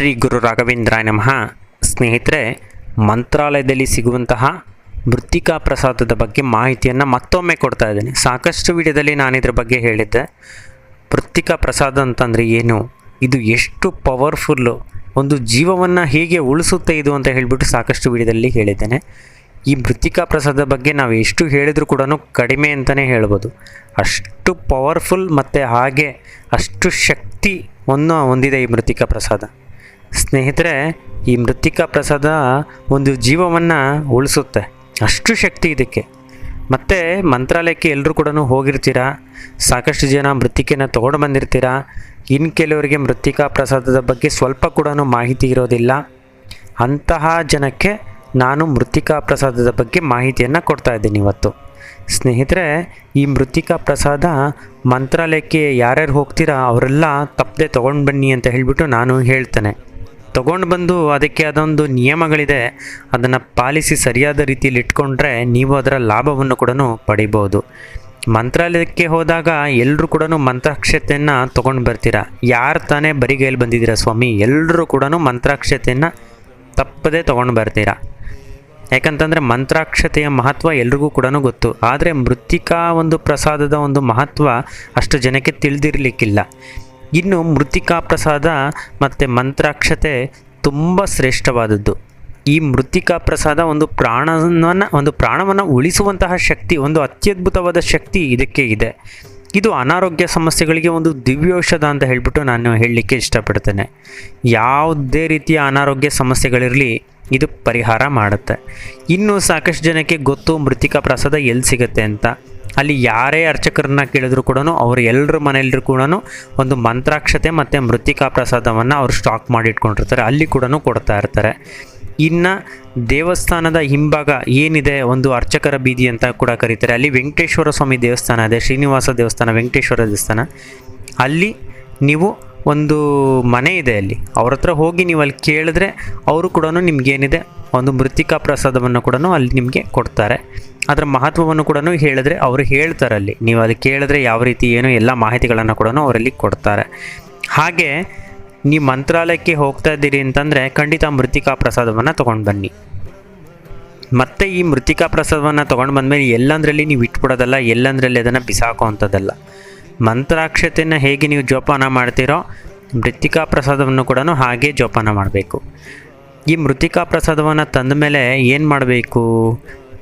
ಶ್ರೀ ಗುರು ರಾಘವೇಂದ್ರಾಯ ನಮಃ. ಸ್ನೇಹಿತರೆ, ಮಂತ್ರಾಲಯದಲ್ಲಿ ಸಿಗುವಂತಹ ಮೃತ್ತಿಕಾ ಪ್ರಸಾದದ ಬಗ್ಗೆ ಮಾಹಿತಿಯನ್ನು ಮತ್ತೊಮ್ಮೆ ಕೊಡ್ತಾ ಇದ್ದೀನಿ. ಸಾಕಷ್ಟು ವಿಡಿಯೋದಲ್ಲಿ ನಾನು ಇದ್ರ ಬಗ್ಗೆ ಹೇಳಿದ್ದೆ. ಮೃತ್ತಿಕಾ ಪ್ರಸಾದ ಅಂತಂದರೆ ಏನು? ಇದು ಎಷ್ಟು ಪವರ್ಫುಲ್ಲು ಒಂದು ಜೀವವನ್ನು ಹೇಗೆ ಉಳಿಸುತ್ತೆ ಇದು ಅಂತ ಹೇಳಿಬಿಟ್ಟು ಸಾಕಷ್ಟು ವಿಡಿಯೋದಲ್ಲಿ ಹೇಳಿದ್ದೇನೆ. ಈ ಮೃತ್ತಿಕಾ ಪ್ರಸಾದ ಬಗ್ಗೆ ನಾವು ಎಷ್ಟು ಹೇಳಿದರೂ ಕೂಡ ಕಡಿಮೆ ಅಂತಲೇ ಹೇಳ್ಬೋದು. ಅಷ್ಟು ಪವರ್ಫುಲ್ ಮತ್ತು ಹಾಗೆ ಅಷ್ಟು ಶಕ್ತಿ ಒಂದು ಹೊಂದಿದೆ ಈ ಮೃತ್ತಿಕಾ ಪ್ರಸಾದ. ಸ್ನೇಹಿತರೆ, ಈ ಮೃತ್ತಿಕಾ ಪ್ರಸಾದ ಒಂದು ಜೀವವನ್ನು ಉಳಿಸುತ್ತೆ. ಅಷ್ಟು ಶಕ್ತಿ ಇದಕ್ಕೆ. ಮತ್ತು ಮಂತ್ರಾಲಯಕ್ಕೆ ಎಲ್ಲರೂ ಕೂಡ ಹೋಗಿರ್ತೀರಾ? ಸಾಕಷ್ಟು ಜನ ಮೃತ್ತಿಕೆನ ತೊಗೊಂಡು ಬಂದಿರ್ತೀರಾ? ಇನ್ನು ಕೆಲವರಿಗೆ ಮೃತ್ತಿಕಾ ಪ್ರಸಾದದ ಬಗ್ಗೆ ಸ್ವಲ್ಪ ಕೂಡ ಮಾಹಿತಿ ಇರೋದಿಲ್ಲ. ಅಂತಹ ಜನಕ್ಕೆ ನಾನು ಮೃತ್ತಿಕಾ ಪ್ರಸಾದದ ಬಗ್ಗೆ ಮಾಹಿತಿಯನ್ನು ಕೊಡ್ತಾ ಇದ್ದೀನಿ ಇವತ್ತು. ಸ್ನೇಹಿತರೆ, ಈ ಮೃತ್ತಿಕಾ ಪ್ರಸಾದ ಮಂತ್ರಾಲಯಕ್ಕೆ ಯಾರ್ಯಾರು ಹೋಗ್ತೀರಾ, ಅವರೆಲ್ಲ ತಪ್ಪದೆ ತೊಗೊಂಡು ಬನ್ನಿ ಅಂತ ಹೇಳಿಬಿಟ್ಟು ನಾನು ಹೇಳ್ತೇನೆ. ತೊಗೊಂಡು ಬಂದು ಅದಕ್ಕೆ ಅದೊಂದು ನಿಯಮಗಳಿದೆ. ಅದನ್ನು ಪಾಲಿಸಿ ಸರಿಯಾದ ರೀತಿಯಲ್ಲಿ ಇಟ್ಕೊಂಡ್ರೆ ನೀವು ಅದರ ಲಾಭವನ್ನು ಕೂಡ ಪಡಿಬೋದು. ಮಂತ್ರಾಲಯಕ್ಕೆ ಹೋದಾಗ ಎಲ್ಲರೂ ಕೂಡ ಮಂತ್ರಾಕ್ಷತೆಯನ್ನು ತೊಗೊಂಡು ಬರ್ತೀರಾ? ಯಾರು ತಾನೇ ಬರಿಗೈಯಲ್ಲಿ ಬಂದಿದ್ದೀರಾ ಸ್ವಾಮಿ? ಎಲ್ಲರೂ ಕೂಡ ಮಂತ್ರಾಕ್ಷತೆಯನ್ನು ತಪ್ಪದೇ ತೊಗೊಂಡು ಬರ್ತೀರಾ? ಯಾಕಂತಂದರೆ ಮಂತ್ರಾಕ್ಷತೆಯ ಮಹತ್ವ ಎಲ್ರಿಗೂ ಕೂಡ ಗೊತ್ತು. ಆದರೆ ಮೃತ್ತಿಕಾ ಒಂದು ಪ್ರಸಾದದ ಒಂದು ಮಹತ್ವ ಅಷ್ಟು ಜನಕ್ಕೆ ತಿಳಿದಿರಲಿಕ್ಕಿಲ್ಲ. ಇನ್ನು ಮೃತ್ತಿಕಾ ಪ್ರಸಾದ ಮತ್ತು ಮಂತ್ರಾಕ್ಷತೆ ತುಂಬ ಶ್ರೇಷ್ಠವಾದದ್ದು. ಈ ಮೃತ್ತಿಕಾ ಪ್ರಸಾದ ಒಂದು ಪ್ರಾಣವನ್ನು ಒಂದು ಪ್ರಾಣವನ್ನು ಉಳಿಸುವಂತಹ ಶಕ್ತಿ, ಒಂದು ಅತ್ಯದ್ಭುತವಾದ ಶಕ್ತಿ ಇದಕ್ಕೆ ಇದೆ. ಇದು ಅನಾರೋಗ್ಯ ಸಮಸ್ಯೆಗಳಿಗೆ ಒಂದು ದಿವ್ಯೌಷಧ ಅಂತ ಹೇಳಿಬಿಟ್ಟು ನಾನು ಹೇಳಲಿಕ್ಕೆ ಇಷ್ಟಪಡ್ತೇನೆ. ಯಾವುದೇ ರೀತಿಯ ಅನಾರೋಗ್ಯ ಸಮಸ್ಯೆಗಳಿರಲಿ ಇದು ಪರಿಹಾರ ಮಾಡುತ್ತೆ. ಇನ್ನು ಸಾಕಷ್ಟು ಜನಕ್ಕೆ ಗೊತ್ತು ಮೃತ್ತಿಕಾ ಪ್ರಸಾದ ಎಲ್ಲಿ ಸಿಗುತ್ತೆ ಅಂತ. ಅಲ್ಲಿ ಯಾರೇ ಅರ್ಚಕರನ್ನ ಕೇಳಿದ್ರು ಕೂಡ ಅವ್ರು ಎಲ್ಲರ ಮನೆಯಲ್ಲರೂ ಕೂಡ ಒಂದು ಮಂತ್ರಾಕ್ಷತೆ ಮತ್ತು ಮೃತ್ತಿಕಾ ಪ್ರಸಾದವನ್ನು ಅವರು ಸ್ಟಾಕ್ ಮಾಡಿ ಇಟ್ಕೊಂಡಿರ್ತಾರೆ. ಅಲ್ಲಿ ಕೂಡ ಕೊಡ್ತಾ ಇರ್ತಾರೆ. ಇನ್ನು ದೇವಸ್ಥಾನದ ಹಿಂಭಾಗ ಏನಿದೆ ಒಂದು ಅರ್ಚಕರ ಬೀದಿ ಅಂತ ಕೂಡ ಕರೀತಾರೆ. ಅಲ್ಲಿ ವೆಂಕಟೇಶ್ವರ ಸ್ವಾಮಿ ದೇವಸ್ಥಾನ ಇದೆ, ಶ್ರೀನಿವಾಸ ದೇವಸ್ಥಾನ, ವೆಂಕಟೇಶ್ವರ ದೇವಸ್ಥಾನ. ಅಲ್ಲಿ ನೀವು ಒಂದು ಮನೆ ಇದೆ ಅಲ್ಲಿ. ಅವ್ರ ಹತ್ರ ಹೋಗಿ ನೀವು ಅಲ್ಲಿ ಕೇಳಿದ್ರೆ ಅವರು ಕೂಡ ನಿಮಗೇನಿದೆ ಒಂದು ಮೃತ್ತಿಕಾ ಪ್ರಸಾದವನ್ನು ಕೂಡ ಅಲ್ಲಿ ನಿಮಗೆ ಕೊಡ್ತಾರೆ. ಅದರ ಮಹತ್ವವನ್ನು ಕೂಡ ಹೇಳಿದ್ರೆ ಅವರು ಹೇಳ್ತಾರೆ ಅಲ್ಲಿ. ನೀವು ಅದು ಕೇಳಿದ್ರೆ ಯಾವ ರೀತಿ ಏನು ಎಲ್ಲ ಮಾಹಿತಿಗಳನ್ನು ಕೂಡ ಅವರಲ್ಲಿ ಕೊಡ್ತಾರೆ. ಹಾಗೆ ನೀವು ಮಂತ್ರಾಲಯಕ್ಕೆ ಹೋಗ್ತಾ ಇದ್ದೀರಿ ಅಂತಂದರೆ ಖಂಡಿತ ಮೃತಿಕಾ ಪ್ರಸಾದವನ್ನು ತೊಗೊಂಡು ಬನ್ನಿ. ಮತ್ತೆ ಈ ಮೃತಿಕಾ ಪ್ರಸಾದವನ್ನು ತೊಗೊಂಡು ಬಂದಮೇಲೆ ಎಲ್ಲಂದ್ರಲ್ಲಿ ನೀವು ಇಟ್ಬಿಡೋದಲ್ಲ, ಎಲ್ಲಂದ್ರಲ್ಲಿ ಅದನ್ನು ಬಿಸಾಕೋ ಅಂಥದ್ದಲ್ಲ. ಮಂತ್ರಾಕ್ಷತೆಯನ್ನು ಹೇಗೆ ನೀವು ಜೋಪಾನ ಮಾಡ್ತೀರೋ ಮೃತಿಕಾ ಪ್ರಸಾದವನ್ನು ಕೂಡ ಹಾಗೆ ಜೋಪಾನ ಮಾಡಬೇಕು. ಈ ಮೃತಿಕಾ ಪ್ರಸಾದವನ್ನು ತಂದ ಮೇಲೆ ಏನು ಮಾಡಬೇಕು?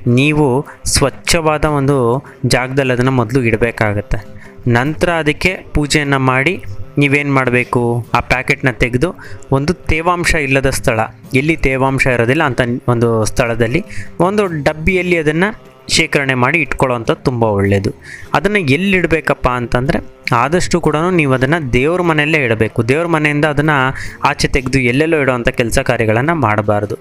ನೀವು ಸ್ವಚ್ಛವಾದ ಒಂದು ಜಾಗದಲ್ಲಿ ಅದನ್ನು ಮೊದಲು ಇಡಬೇಕಾಗತ್ತೆ. ನಂತರ ಅದಕ್ಕೆ ಪೂಜೆಯನ್ನು ಮಾಡಿ ನೀವೇನು ಮಾಡಬೇಕು? ಆ ಪ್ಯಾಕೆಟ್ನ ತೆಗೆದು ಒಂದು ತೇವಾಂಶ ಇಲ್ಲದ ಸ್ಥಳ. ಎಲ್ಲಿ ತೇವಾಂಶ ಇರೋದಿಲ್ಲ ಅಂತ ಒಂದು ಸ್ಥಳದಲ್ಲಿ ಒಂದು ಡಬ್ಬಿಯಲ್ಲಿ ಅದನ್ನು ಶೇಖರಣೆ ಮಾಡಿ ಇಟ್ಕೊಳ್ಳೋವಂಥದ್ದು ತುಂಬ ಒಳ್ಳೆಯದು ಅದನ್ನು ಎಲ್ಲಿಡಬೇಕಪ್ಪ ಅಂತಂದರೆ ಆದಷ್ಟು ಕೂಡ ನೀವು ಅದನ್ನು ದೇವ್ರ ಮನೆಯಲ್ಲೇ ಇಡಬೇಕು. ದೇವ್ರ ಮನೆಯಿಂದ ಅದನ್ನು ಆಚೆ ತೆಗೆದು ಎಲ್ಲೆಲ್ಲೋ ಇಡೋವಂಥ ಕೆಲಸ ಕಾರ್ಯಗಳನ್ನು ಮಾಡಬಾರ್ದು.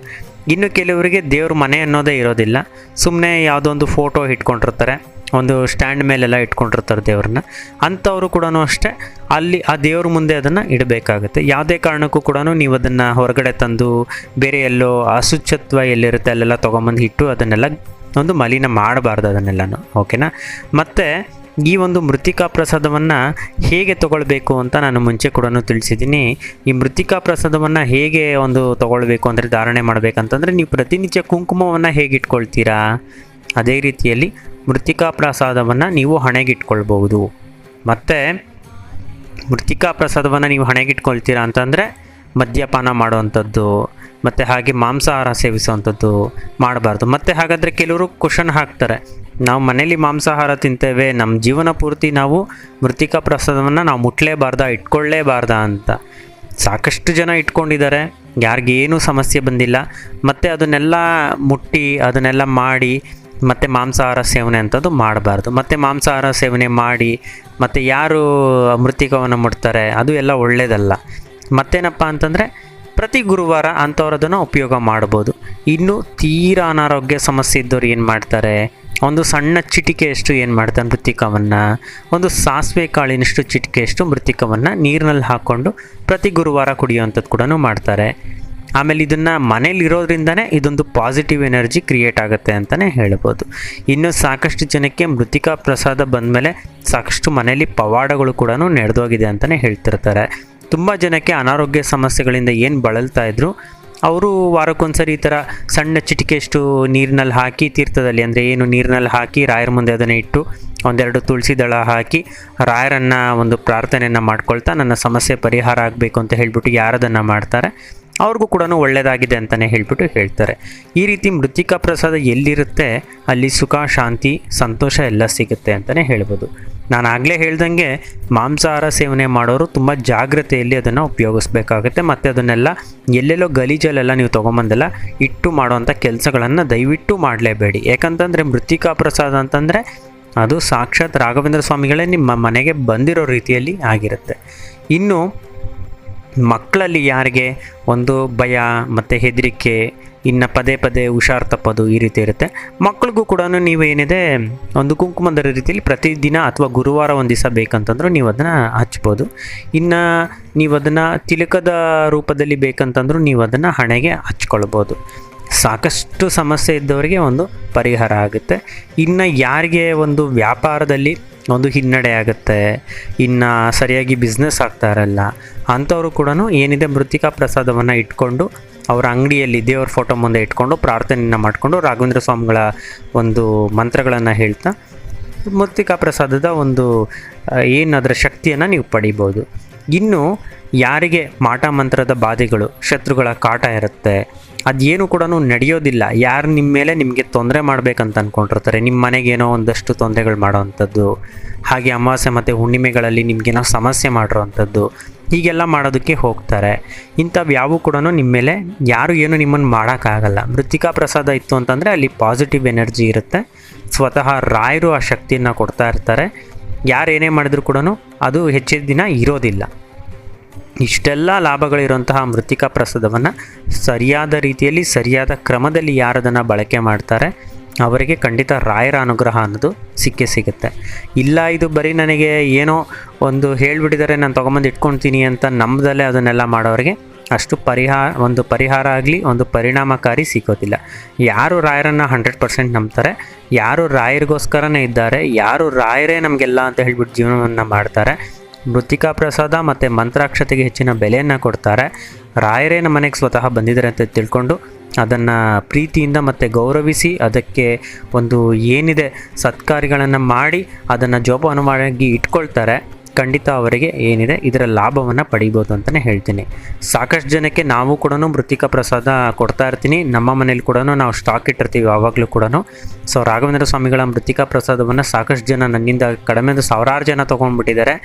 ಇನ್ನು ಕೆಲವರಿಗೆ ದೇವ್ರ ಮನೆ ಅನ್ನೋದೇ ಇರೋದಿಲ್ಲ. ಸುಮ್ಮನೆ ಯಾವುದೋ ಒಂದು ಫೋಟೋ ಇಟ್ಕೊಂಡಿರ್ತಾರೆ. ಒಂದು ಸ್ಟ್ಯಾಂಡ್ ಮೇಲೆಲ್ಲ ಇಟ್ಕೊಂಡಿರ್ತಾರೆ ದೇವ್ರನ್ನ. ಅಂಥವರು ಕೂಡ ಅಷ್ಟೇ. ಅಲ್ಲಿ ಆ ದೇವ್ರ ಮುಂದೆ ಅದನ್ನು ಇಡಬೇಕಾಗುತ್ತೆ. ಯಾವುದೇ ಕಾರಣಕ್ಕೂ ಕೂಡ ನೀವು ಅದನ್ನು ಹೊರಗಡೆ ತಂದು ಬೇರೆ ಎಲ್ಲೋ ಅಶುಚಿತ್ವ ಎಲ್ಲಿರುತ್ತೆ ಅಲ್ಲೆಲ್ಲ ತೊಗೊಂಬಂದು ಇಟ್ಟು ಅದನ್ನೆಲ್ಲ ಒಂದು ಮಲಿನ ಮಾಡಬಾರ್ದು ಅದನ್ನೆಲ್ಲನೂ. ಓಕೆನಾ ಮತ್ತು ಈ ಒಂದು ಮೃತ್ತಿಕಾ ಪ್ರಸಾದವನ್ನು ಹೇಗೆ ತಗೊಳ್ಬೇಕು ಅಂತ ನಾನು ಮುಂಚೆ ಕೂಡ ತಿಳಿಸಿದ್ದೀನಿ. ಈ ಮೃತ್ತಿಕಾ ಪ್ರಸಾದವನ್ನು ಹೇಗೆ ಒಂದು ತಗೊಳ್ಬೇಕು ಅಂದರೆ ಧಾರಣೆ ಮಾಡಬೇಕಂತಂದರೆ ನೀವು ಪ್ರತಿನಿತ್ಯ ಕುಂಕುಮವನ್ನು ಹೇಗೆ ಇಟ್ಕೊಳ್ತೀರಾ? ಅದೇ ರೀತಿಯಲ್ಲಿ ಮೃತ್ತಿಕಾ ಪ್ರಸಾದವನ್ನು ನೀವು ಹಣೆಗಿಟ್ಕೊಳ್ಬಹುದು. ಮತ್ತು ಮೃತ್ತಿಕಾ ಪ್ರಸಾದವನ್ನು ನೀವು ಹಣೆಗಿಟ್ಕೊಳ್ತೀರಾ ಅಂತಂದರೆ ಮದ್ಯಪಾನ ಮಾಡುವಂಥದ್ದು, ಮತ್ತು ಹಾಗೆ ಮಾಂಸಾಹಾರ ಸೇವಿಸುವಂಥದ್ದು ಮಾಡಬಾರ್ದು. ಮತ್ತು ಹಾಗಾದರೆ ಕೆಲವರು ಕ್ವಶನ್ ಹಾಕ್ತಾರೆ. ನಾವು ಮನೇಲಿ ಮಾಂಸಾಹಾರ ತಿಂತೇವೆ ನಮ್ಮ ಜೀವನ ಪೂರ್ತಿ ನಾವು ಮೃತಿಕಾ ಪ್ರಸಾದವನ್ನು ನಾವು ಮುಟ್ಲೇಬಾರ್ದ, ಇಟ್ಕೊಳ್ಳೇಬಾರ್ದ ಅಂತ. ಸಾಕಷ್ಟು ಜನ ಇಟ್ಕೊಂಡಿದ್ದಾರೆ, ಯಾರಿಗೇನೂ ಸಮಸ್ಯೆ ಬಂದಿಲ್ಲ. ಮತ್ತು ಅದನ್ನೆಲ್ಲ ಮುಟ್ಟಿ, ಅದನ್ನೆಲ್ಲ ಮಾಡಿ, ಮತ್ತು ಮಾಂಸಾಹಾರ ಸೇವನೆ ಅಂಥದ್ದು ಮಾಡಬಾರ್ದು. ಮತ್ತು ಮಾಂಸಾಹಾರ ಸೇವನೆ ಮಾಡಿ, ಮತ್ತು ಯಾರು ಮೃತಿಕವನ್ನು ಮುಟ್ತಾರೆ, ಅದು ಎಲ್ಲ ಒಳ್ಳೆಯದಲ್ಲ ಮತ್ತೇನಪ್ಪ ಅಂತಂದರೆ, ಪ್ರತಿ ಗುರುವಾರ ಅಂಥವ್ರದನ್ನು ಉಪಯೋಗ ಮಾಡ್ಬೋದು. ಇನ್ನು ತೀರಾ ಅನಾರೋಗ್ಯ ಸಮಸ್ಯೆ ಇದ್ದವ್ರು ಏನು ಮಾಡ್ತಾರೆ? ಒಂದು ಸಣ್ಣ ಚಿಟಿಕೆಯಷ್ಟು ಏನು ಮಾಡ್ತಾರೆ ಮೃತ್ತಿಕವನ್ನು, ಒಂದು ಸಾಸಿವೆ ಕಾಳಿನಷ್ಟು ಚಿಟಿಕೆಯಷ್ಟು ಮೃತ್ತಿಕವನ್ನು ನೀರಿನಲ್ಲಿ ಹಾಕ್ಕೊಂಡು ಪ್ರತಿ ಗುರುವಾರ ಕುಡಿಯುವಂಥದ್ದು ಕೂಡ ಮಾಡ್ತಾರೆ. ಆಮೇಲೆ ಇದನ್ನು ಮನೇಲಿ ಇರೋದ್ರಿಂದನೇ ಇದೊಂದು ಪಾಸಿಟಿವ್ ಎನರ್ಜಿ ಕ್ರಿಯೇಟ್ ಆಗುತ್ತೆ ಅಂತಲೇ ಹೇಳ್ಬೋದು. ಇನ್ನು ಸಾಕಷ್ಟು ಜನಕ್ಕೆ ಮೃತಿಕಾ ಪ್ರಸಾದ ಬಂದಮೇಲೆ ಸಾಕಷ್ಟು ಮನೆಯಲ್ಲಿ ಪವಾಡಗಳು ಕೂಡ ನಡೆದೋಗಿದೆ ಅಂತಲೇ ಹೇಳ್ತಿರ್ತಾರೆ. ತುಂಬ ಜನಕ್ಕೆ ಅನಾರೋಗ್ಯ ಸಮಸ್ಯೆಗಳಿಂದ ಏನು ಬಳಲ್ತಾ ಇದ್ರು ಅವರು ವಾರಕ್ಕೊಂದ್ಸರಿ ಈ ಥರ ಸಣ್ಣ ಚಿಟಿಕೆಯಷ್ಟು ನೀರಿನಲ್ಲಿ ಹಾಕಿ ತೀರ್ಥದಲ್ಲಿ, ಅಂದರೆ ಏನು ನೀರಿನಲ್ಲಿ ಹಾಕಿ ರಾಯರ ಮುಂದೆ ಅದನ್ನು ಇಟ್ಟು ಒಂದೆರಡು ತುಳಸಿ ದಳ ಹಾಕಿ ರಾಯರನ್ನು ಒಂದು ಪ್ರಾರ್ಥನೆಯನ್ನು ಮಾಡ್ಕೊಳ್ತಾ ನನ್ನ ಸಮಸ್ಯೆ ಪರಿಹಾರ ಆಗಬೇಕು ಅಂತ ಹೇಳ್ಬಿಟ್ಟು ಯಾರದನ್ನು ಮಾಡ್ತಾರೆ, ಅವ್ರಿಗೂ ಕೂಡ ಒಳ್ಳೆಯದಾಗಿದೆ ಅಂತಲೇ ಹೇಳ್ಬಿಟ್ಟು ಹೇಳ್ತಾರೆ. ಈ ರೀತಿ ಮೃತ್ತಿಕಾ ಪ್ರಸಾದ ಎಲ್ಲಿರುತ್ತೆ, ಅಲ್ಲಿ ಸುಖ, ಶಾಂತಿ, ಸಂತೋಷ ಎಲ್ಲ ಸಿಗುತ್ತೆ ಅಂತಲೇ ಹೇಳ್ಬೋದು. ನಾನು ಆಗಲೇ ಹೇಳ್ದಂಗೆ ಮಾಂಸಾಹಾರ ಸೇವನೆ ಮಾಡೋರು ತುಂಬ ಜಾಗ್ರತೆಯಲ್ಲಿ ಅದನ್ನು ಉಪಯೋಗಿಸ್ಬೇಕಾಗುತ್ತೆ. ಮತ್ತು ಅದನ್ನೆಲ್ಲ ಎಲ್ಲೆಲ್ಲೋ ಗಲೀಜಲ್ಲೆಲ್ಲ ನೀವು ತೊಗೊಂಬಂದೆಲ್ಲ, ಇಟ್ಟು ಮಾಡುವಂಥ ಕೆಲಸಗಳನ್ನು ದಯವಿಟ್ಟು ಮಾಡಲೇಬೇಡಿ. ಯಾಕಂತಂದರೆ ಮೃತ್ತಿಕಾ ಪ್ರಸಾದ ಅಂತಂದರೆ ಅದು ಸಾಕ್ಷಾತ್ ರಾಘವೇಂದ್ರ ಸ್ವಾಮಿಗಳೇ ನಿಮ್ಮ ಮನೆಗೆ ಬಂದಿರೋ ರೀತಿಯಲ್ಲಿ ಆಗಿರುತ್ತೆ. ಇನ್ನು ಮಕ್ಕಳಲ್ಲಿ ಯಾರಿಗೆ ಒಂದು ಭಯ, ಮತ್ತು ಹೆದರಿಕೆ ಇನ್ನು ಪದೇ ಪದೇ ಹುಷಾರು ತಪ್ಪೋದು ಈ ರೀತಿ ಇರುತ್ತೆ. ಮಕ್ಕಳಿಗೂ ಕೂಡ ನೀವು ಏನಿದೆ, ಒಂದು ಕುಂಕುಮದ ರೀತಿಯಲ್ಲಿ ಪ್ರತಿದಿನ ಅಥವಾ ಗುರುವಾರ ಒಂದು ದಿವಸ ಬೇಕಂತಂದ್ರೂ ನೀವು ಅದನ್ನು ಹಚ್ಬೋದು. ಇನ್ನು ನೀವು ಅದನ್ನು ತಿಲಕದ ರೂಪದಲ್ಲಿ ಬೇಕಂತಂದ್ರೂ ನೀವು ಅದನ್ನು ಹಣೆಗೆ ಹಚ್ಕೊಳ್ಬೋದು. ಸಾಕಷ್ಟು ಸಮಸ್ಯೆ ಇದ್ದವರಿಗೆ ಒಂದು ಪರಿಹಾರ ಆಗುತ್ತೆ. ಇನ್ನು ಯಾರಿಗೆ ಒಂದು ವ್ಯಾಪಾರದಲ್ಲಿ ಒಂದು ಹಿನ್ನಡೆ ಆಗುತ್ತೆ, ಇನ್ನು ಸರಿಯಾಗಿ ಬಿಸ್ನೆಸ್ ಆಗ್ತಾ ಇರಲ್ಲ, ಅಂಥವರು ಕೂಡ ಏನಿದೆ ಮೃತಿಕಾ ಪ್ರಸಾದವನ್ನು ಇಟ್ಕೊಂಡು ಅವರ ಅಂಗಡಿಯಲ್ಲಿ ದೇವರ ಫೋಟೋ ಮುಂದೆ ಇಟ್ಕೊಂಡು ಪ್ರಾರ್ಥನೆಯನ್ನು ಮಾಡಿಕೊಂಡು ರಾಘವೇಂದ್ರ ಸ್ವಾಮಿಗಳ ಒಂದು ಮಂತ್ರಗಳನ್ನು ಹೇಳ್ತಾ ಮೃತ್ತಿಕಾ ಪ್ರಸಾದದ ಒಂದು ಏನು ಅದರ ಶಕ್ತಿಯನ್ನು ನೀವು ಪಡಿಬೋದು. ಇನ್ನು ಯಾರಿಗೆ ಮಾಟ ಮಂತ್ರದ ಬಾಧೆಗಳು, ಶತ್ರುಗಳ ಕಾಟ ಇರುತ್ತೆ, ಅದೇನು ಕೂಡ ನಡೆಯೋದಿಲ್ಲ, ಯಾರು ನಿಮ್ಮ ಮೇಲೆ ನಿಮಗೆ ತೊಂದರೆ ಮಾಡಬೇಕಂತ ಅಂದ್ಕೊಂಡಿರ್ತಾರೆ ನಿಮ್ಮ ಮನೆಗೇನೋ ಒಂದಷ್ಟು ತೊಂದರೆಗಳು ಮಾಡೋವಂಥದ್ದು ಹಾಗೆ ಅಮಾವಾಸ್ಯೆ ಮತ್ತು ಹುಣ್ಣಿಮೆಗಳಲ್ಲಿ ನಿಮಗೇನೋ ಸಮಸ್ಯೆ ಮಾಡಿರೋವಂಥದ್ದು ಹೀಗೆಲ್ಲ ಮಾಡೋದಕ್ಕೆ ಹೋಗ್ತಾರೆ. ಇಂಥವು ಯಾವು ಕೂಡ ನಿಮ್ಮ ಮೇಲೆ ಯಾರು ಏನು ನಿಮ್ಮನ್ನು ಮಾಡೋಕ್ಕಾಗಲ್ಲ. ಮೃತ್ತಿಕಾ ಪ್ರಸಾದ ಇತ್ತು ಅಂತಂದರೆ ಅಲ್ಲಿ ಪಾಸಿಟಿವ್ ಎನರ್ಜಿ ಇರುತ್ತೆ. ಸ್ವತಃ ರಾಯರು ಆ ಶಕ್ತಿಯನ್ನು ಕೊಡ್ತಾ ಇರ್ತಾರೆ. ಯಾರು ಏನೇ ಮಾಡಿದ್ರು ಕೂಡ ಅದು ಹೆಚ್ಚಿನ ದಿನ ಇರೋದಿಲ್ಲ. ಇಷ್ಟೆಲ್ಲ ಲಾಭಗಳಿರುವಂತಹ ಮೃತ್ತಿಕಾ ಪ್ರಸಾದವನ್ನು ಸರಿಯಾದ ರೀತಿಯಲ್ಲಿ, ಸರಿಯಾದ ಕ್ರಮದಲ್ಲಿ ಯಾರದನ್ನು ಬಳಕೆ ಮಾಡ್ತಾರೆ ಅವರಿಗೆ ಖಂಡಿತ ರಾಯರ ಅನುಗ್ರಹ ಅನ್ನೋದು ಸಿಕ್ಕೇ ಸಿಗುತ್ತೆ. ಇಲ್ಲ, ಇದು ಬರೀ ನನಗೆ ಏನೋ ಒಂದು ಹೇಳಿಬಿಟ್ಟಿದ್ದಾರೆ, ನಾನು ತೊಗೊಂಬಂದು ಇಟ್ಕೊಳ್ತೀನಿ ಅಂತ ನಂಬದಲ್ಲೇ ಅದನ್ನೆಲ್ಲ ಮಾಡೋರಿಗೆ ಅಷ್ಟು ಪರಿಹಾರ, ಒಂದು ಪರಿಹಾರ ಆಗಲಿ, ಒಂದು ಪರಿಣಾಮಕಾರಿ ಸಿಗೋದಿಲ್ಲ ಯಾರು ರಾಯರನ್ನು ಹಂಡ್ರೆಡ್ ಪರ್ಸೆಂಟ್ ನಂಬ್ತಾರೆ, ಯಾರು ರಾಯರಿಗೋಸ್ಕರನೇ ಇದ್ದಾರೆ, ಯಾರು ರಾಯರೇ ನಮಗೆಲ್ಲ ಅಂತ ಹೇಳ್ಬಿಟ್ಟು ಜೀವನವನ್ನು ಮಾಡ್ತಾರೆ. ಮೃತ್ತಿಕಾ ಪ್ರಸಾದ ಮತ್ತು ಮಂತ್ರಾಕ್ಷತೆಗೆ ಹೆಚ್ಚಿನ ಬೆಲೆಯನ್ನು ಕೊಡ್ತಾರೆ. ರಾಯರೇ ನಮ್ಮ ಮನೆಗೆ ಸ್ವತಃ ಬಂದಿದ್ದಾರೆ ಅಂತ ತಿಳ್ಕೊಂಡು ಅದನ್ನು ಪ್ರೀತಿಯಿಂದ ಮತ್ತು ಗೌರವಿಸಿ ಅದಕ್ಕೆ ಒಂದು ಏನಿದೆ ಸತ್ಕಾರಿಗಳನ್ನು ಮಾಡಿ ಅದನ್ನು ಜೋಪಾನವಾಗಿ ಇಟ್ಕೊಳ್ತಾರೆ, ಖಂಡಿತ ಅವರಿಗೆ ಏನಿದೆ ಇದರ ಲಾಭವನ್ನು ಪಡಿಬೋದು ಅಂತಲೇ ಹೇಳ್ತೀನಿ. ಸಾಕಷ್ಟು ಜನಕ್ಕೆ ನಾವು ಕೂಡ ಮೃತಿಕ ಪ್ರಸಾದ ಕೊಡ್ತಾ ಇರ್ತೀನಿ. ನಮ್ಮ ಮನೇಲಿ ಕೂಡ ನಾವು ಸ್ಟಾಕ್ ಇಟ್ಟಿರ್ತೀವಿ ಯಾವಾಗಲೂ ಕೂಡ ಸೊ ರಾಘವೇಂದ್ರ ಸ್ವಾಮಿಗಳ ಮೃತ್ತಿಕಾ ಪ್ರಸಾದವನ್ನು ಸಾಕಷ್ಟು ಜನ ನನ್ನಿಂದ ಕಡಿಮೆ ಸಾವಿರಾರು ಜನ ತೊಗೊಂಡ್ಬಿಟ್ಟಿದ್ದಾರೆ.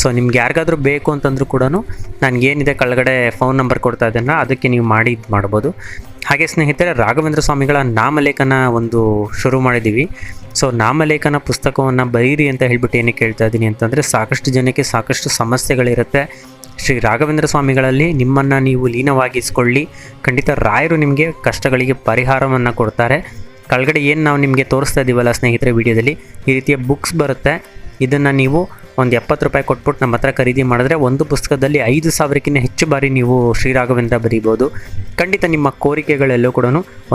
ಸೊ ನಿಮ್ಗೆ ಯಾರಿಗಾದರೂ ಬೇಕು ಅಂತಂದ್ರೂ ಕೂಡ ನನಗೇನಿದೆ ಕೆಳಗಡೆ ಫೋನ್ ನಂಬರ್ ಕೊಡ್ತಾ ಇದ್ದೇನೆ ಅದಕ್ಕೆ ನೀವು ಮಾಡಿ ಇದು ಮಾಡ್ಬೋದು. ಹಾಗೆ ಸ್ನೇಹಿತರೆ, ರಾಘವೇಂದ್ರ ಸ್ವಾಮಿಗಳ ನಾಮಲೇಖನ ಒಂದು ಶುರು ಮಾಡಿದ್ದೀವಿ ಸೊ ನಾಮಲೇಖನ ಪುಸ್ತಕವನ್ನು ಬರೀರಿ ಅಂತ ಹೇಳ್ಬಿಟ್ಟು ಏನಕ್ಕೆ ಹೇಳ್ತಾ ಇದ್ದೀನಿ ಅಂತಂದರೆ, ಸಾಕಷ್ಟು ಜನಕ್ಕೆ ಸಾಕಷ್ಟು ಸಮಸ್ಯೆಗಳಿರುತ್ತೆ. ಶ್ರೀ ರಾಘವೇಂದ್ರ ಸ್ವಾಮಿಗಳಲ್ಲಿ ನಿಮ್ಮನ್ನು ನೀವು ಲೀನವಾಗಿಸ್ಕೊಳ್ಳಿ. ಖಂಡಿತ ರಾಯರು ನಿಮಗೆ ಕಷ್ಟಗಳಿಗೆ ಪರಿಹಾರವನ್ನು ಕೊಡ್ತಾರೆ. ಕೆಳಗಡೆ ಏನು ನಾವು ನಿಮಗೆ ತೋರಿಸ್ತಾ ಇದ್ದೀವಲ್ಲ ಸ್ನೇಹಿತರೆ ವಿಡಿಯೋದಲ್ಲಿ ಈ ರೀತಿಯ ಬುಕ್ಸ್ ಬರುತ್ತೆ. ಇದನ್ನು ನೀವು ಒಂದು ಎಪ್ಪತ್ತು ರೂಪಾಯಿ ಕೊಟ್ಬಿಟ್ಟು ನಮ್ಮ ಹತ್ರ ಖರೀದಿ ಮಾಡಿದ್ರೆ ಒಂದು ಪುಸ್ತಕದಲ್ಲಿ ಐದು ಸಾವಿರಕ್ಕಿಂತ ಹೆಚ್ಚು ಬಾರಿ ನೀವು ಶ್ರೀ ರಾಘವೇಂದ್ರ ಬರೀಬೋದು. ಖಂಡಿತ ನಿಮ್ಮ ಕೋರಿಕೆಗಳೆಲ್ಲೂ ಕೂಡ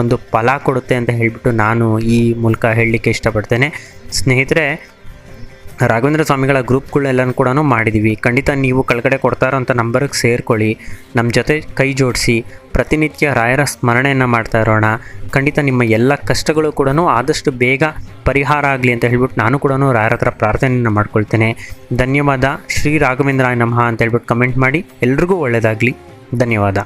ಒಂದು ಫಲ ಕೊಡುತ್ತೆ ಅಂತ ಹೇಳಿಬಿಟ್ಟು ನಾನು ಈ ಮೂಲಕ ಹೇಳಲಿಕ್ಕೆ ಇಷ್ಟಪಡ್ತೇನೆ. ಸ್ನೇಹಿತರೆ, ರಾಘವೇಂದ್ರ ಸ್ವಾಮಿಗಳ ಗ್ರೂಪ್ಗಳೆಲ್ಲನೂ ಕೂಡ ಮಾಡಿದ್ದೀವಿ ಖಂಡಿತ ನೀವು ಕೆಳಗಡೆ ಕೊಡ್ತಾ ಇರೋಂಥ ನಂಬರ್ಗೆ ಸೇರ್ಕೊಳ್ಳಿ. ನಮ್ಮ ಜೊತೆ ಕೈ ಜೋಡಿಸಿ ಪ್ರತಿನಿತ್ಯ ರಾಯರ ಸ್ಮರಣೆಯನ್ನು ಮಾಡ್ತಾ ಇರೋಣ. ಖಂಡಿತ ನಿಮ್ಮ ಎಲ್ಲ ಕಷ್ಟಗಳು ಕೂಡ ಆದಷ್ಟು ಬೇಗ ಪರಿಹಾರ ಆಗಲಿ ಅಂತ ಹೇಳ್ಬಿಟ್ಟು ನಾನು ಕೂಡ ರಾಯರ ಹತ್ರ ಪ್ರಾರ್ಥನೆಯನ್ನು ಮಾಡ್ಕೊಳ್ತೇನೆ. ಧನ್ಯವಾದ. ಶ್ರೀ ರಾಘವೇಂದ್ರಾಯ ನಮಃ ಅಂತ ಹೇಳ್ಬಿಟ್ಟು ಕಮೆಂಟ್ ಮಾಡಿ. ಎಲ್ರಿಗೂ ಒಳ್ಳೆಯದಾಗಲಿ ಧನ್ಯವಾದ.